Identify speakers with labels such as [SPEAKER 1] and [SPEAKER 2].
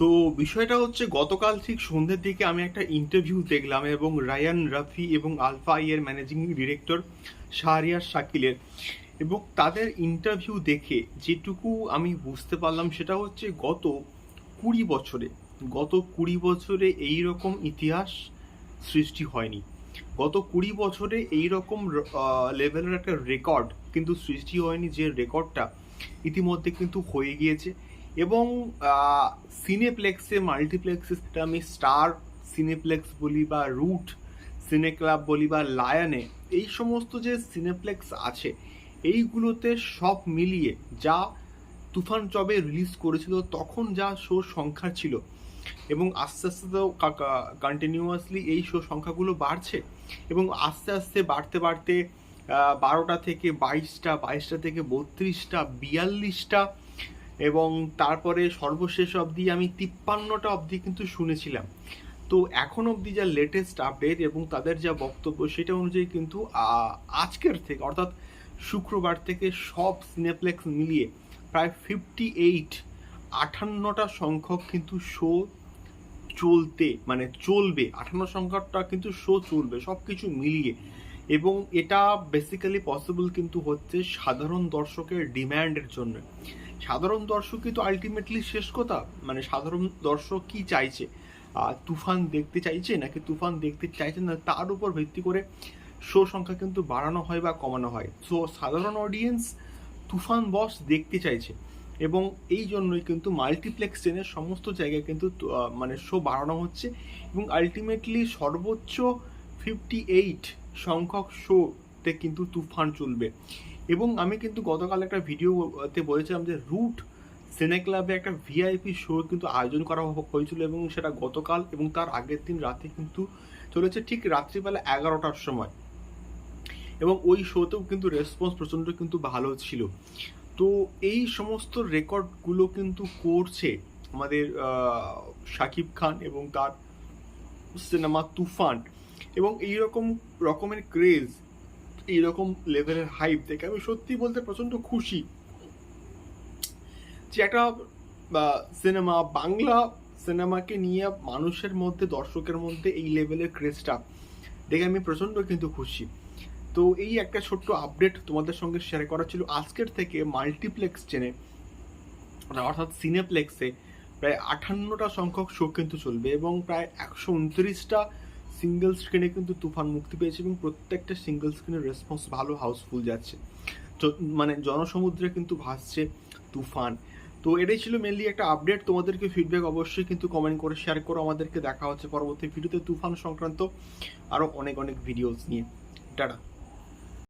[SPEAKER 1] তো বিষয়টা হচ্ছে গতকাল ঠিক সন্ধ্যের দিকে আমি একটা ইন্টারভিউ দেখলাম এবং রায়ান রাফি এবং আলফা আই এর ম্যানেজিং ডিরেক্টর শাহরিয়ার শাকিলের। এবং তাদের ইন্টারভিউ দেখে যেটুকু আমি বুঝতে পারলাম সেটা হচ্ছে গত কুড়ি বছরে, গত কুড়ি বছরে এই রকম ইতিহাস সৃষ্টি হয়নি। গত কুড়ি বছরে এই রকম লেভেলের একটা রেকর্ড কিন্তু সৃষ্টি হয়নি যে রেকর্ডটা ইতিমধ্যে কিন্তু হয়ে গিয়েছে। এবং সিনেপ্লেক্সে মাল্টিপ্লেক্সে সেটা আমি স্টার সিনেপ্লেক্স বলি বা রুট সিনে ক্লাব বলি বা লায়নে এই সমস্ত যে সিনেপ্লেক্স আছে, এইগুলোতে সব মিলিয়ে যা তুফান চবে রিলিজ করেছিল, তখন যা শোর সংখ্যা ছিল এবং আস্তে আস্তে তো কন্টিনিউয়াসলি এই শো সংখ্যাগুলো বাড়ছে এবং আস্তে আস্তে বাড়তে বাড়তে বারোটা থেকে বাইশটা বাইশটা থেকে বত্রিশটা, বিয়াল্লিশটা এবং তারপরে সর্বশেষ অবধি আমি তিপ্পান্নটা অবধি কিন্তু শুনেছিলাম। তো এখন অবধি যা লেটেস্ট আপডেট এবং তাদের যা বক্তব্য সেটা অনুযায়ী কিন্তু আজকের থেকে অর্থাৎ শুক্রবার থেকে সব সিনেপ্লেক্স মিলিয়ে প্রায় ফিফটি এইট আটান্নটা সংখ্যক কিন্তু শো চলতে মানে চলবে। আঠান্ন সংখ্যাটা কিন্তু শো চলবে সব কিছু মিলিয়ে। এবং এটা বেসিক্যালি পসিবল কিন্তু হচ্ছে সাধারণ দর্শকের ডিম্যান্ডের জন্য। সাধারণ দর্শক কিন্তু আলটিমেটলি শেষ কথা? মানে সাধারণ দর্শক কি চাইছে? তুফান দেখতে চাইছে নাকি তুফান দেখতে চাইছে না তার উপর ভিত্তি করে শো সংখ্যা কিন্তু বাড়ানো হয় বা কমানো হয়। সো সাধারণ অডিয়েন্স তুফান বস দেখতে চাইছে এবং এই জন্যই কিন্তু মাল্টিপ্লেক্স চেনের সমস্ত জায়গায় কিন্তু মানে শো বাড়ানো হচ্ছে এবং আলটিমেটলি সর্বোচ্চ ফিফটি এইট সংখ্যক শোতে কিন্তু তুফান চলবে। এবং আমি কিন্তু গতকাল একটা ভিডিওতে বলেছিলাম যে রুট সিনে ক্লাবে একটা ভিআইপি শো কিন্তু আয়োজন করা হয়েছিল এবং সেটা গতকাল এবং তার আগের দিন রাতে কিন্তু চলেছে ঠিক রাত্রিবেলা এগারোটার সময়। এবং ওই শোতেও কিন্তু রেসপন্স প্রচণ্ড কিন্তু ভালো ছিল। তো এই সমস্ত রেকর্ডগুলো কিন্তু করছে আমাদের শাকিব খান এবং তার সিনেমা তুফান এবং এইরকম রকমের ক্রেজ এইরকম লেভেলের হাইপ দেখে আমি সত্যি বলতে প্রচণ্ড খুশি। যে একটা সিনেমা বাংলা সিনেমাকে নিয়ে মানুষের মধ্যে, দর্শকের মধ্যে এই লেভেলের ক্রেজটা দেখে আমি প্রচণ্ড কিন্তু খুশি। তো এই একটা ছোট্ট আপডেট তোমাদের সঙ্গে শেয়ার করা ছিল আজকের থেকে মাল্টিপ্লেক্স চেনে অর্থাৎ সিনেপ্লেক্সে প্রায় আটান্নটা সংখ্যক শো কিন্তু চলবে এবং প্রায় একশো উনত্রিশটা সিঙ্গেল স্ক্রিনে কিন্তু তুফান মুক্তি পেয়েছে এবং প্রত্যেকটা সিঙ্গেল স্ক্রিনের রেসপন্স ভালো হাউসফুল যাচ্ছে। মানে জনসমুদ্রে কিন্তু ভাসছে তুফান। তো এটাই ছিল মেনলি একটা আপডেট তোমাদেরকে ফিডব্যাক অবশ্যই কিন্তু কমেন্ট করে শেয়ার করো, আমাদেরকে দেখা হচ্ছে পরবর্তী ভিডিওতে তুফান সংক্রান্ত আরও অনেক অনেক ভিডিওস নিয়ে। টাটা।